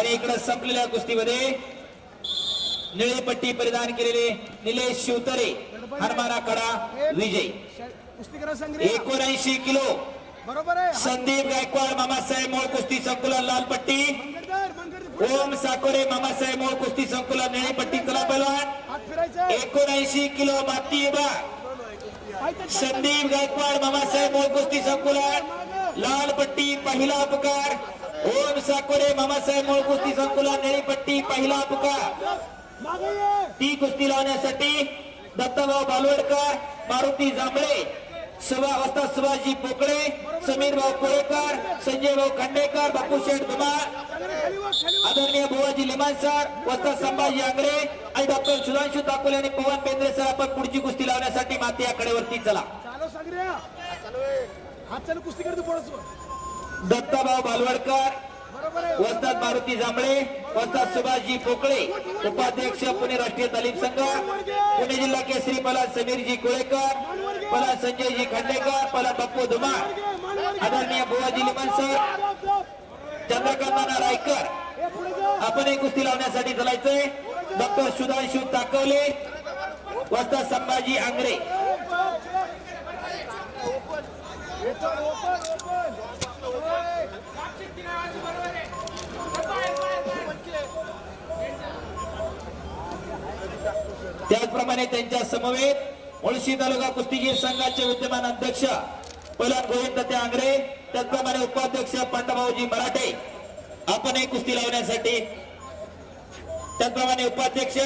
आणि इकडे संपलेल्या कुस्तीमध्ये निळे पट्टी परिधान केलेले निलेश शिवतरे हरमारा कडा विजय. एकोणऐंशी किलो. बरोबर संदीप गायकवाड मामासाहेब मोळ कुस्ती संकुलन लाल पट्टी. ओम साकोरे मामासाहेब मोळ कुस्ती संकुलन निळे पट्टी चला पैलवान एकोणऐंशी किलो माती विभाग संदीप गायकवाड मामासाहेब मोळ कुस्ती संकुलन लाल पट्टी पहिला उपकार. ओम साकोरे मामासाहेब मोळ कुस्ती संकुला नेळीपट्टी पहिला तुका ती कुस्ती लावण्यासाठी दत्ताभाऊ बालवडकर मारुती जांभळे सभा वाजता शिवाजी पोकळे समीर भाऊ कोळेकर संजय भाऊ खांडेकर बापू शेठ धुमाळ आदरणीय बुवाजी लिमान सर वस्ता संभाजी आंग्रे आणि डॉक्टर सुधांशु ताकुले आणि पवन बेंद्रे सर आपण पुढची कुस्ती लावण्यासाठी माती आकडेवरती चला. हात चालू कुस्ती करतो पोळस दत्ताभाऊ बालवडकर वस्ताद मारुती जांभळे वस्ताद सुभाषजी पोकळे उपाध्यक्ष पुणे राष्ट्रीय तालीम संघ पुणे जिल्हा केसरी पलाद समीरजी कोळेकर पलाद संजयजी खांडेकर पलाद बाप्पू धुमाळ आदरणीय बुवाजी लिमान सर. चंद्रकांत रायकर. आपण एक कुस्ती लावण्यासाठी चलायचंय डॉक्टर सुधांशु ताकवले वस्ताद संभाजी आंग्रे त्याचप्रमाणे त्यांच्या समवेत मुळशी तालुका कुस्तीगीर संघाचे विद्यमान अध्यक्ष पलन गोविंद ते आंग्रे त्याचप्रमाणे उपाध्यक्ष पंडभाऊजी मराठे आपण कुस्ती लावण्यासाठी त्याचप्रमाणे उपाध्यक्ष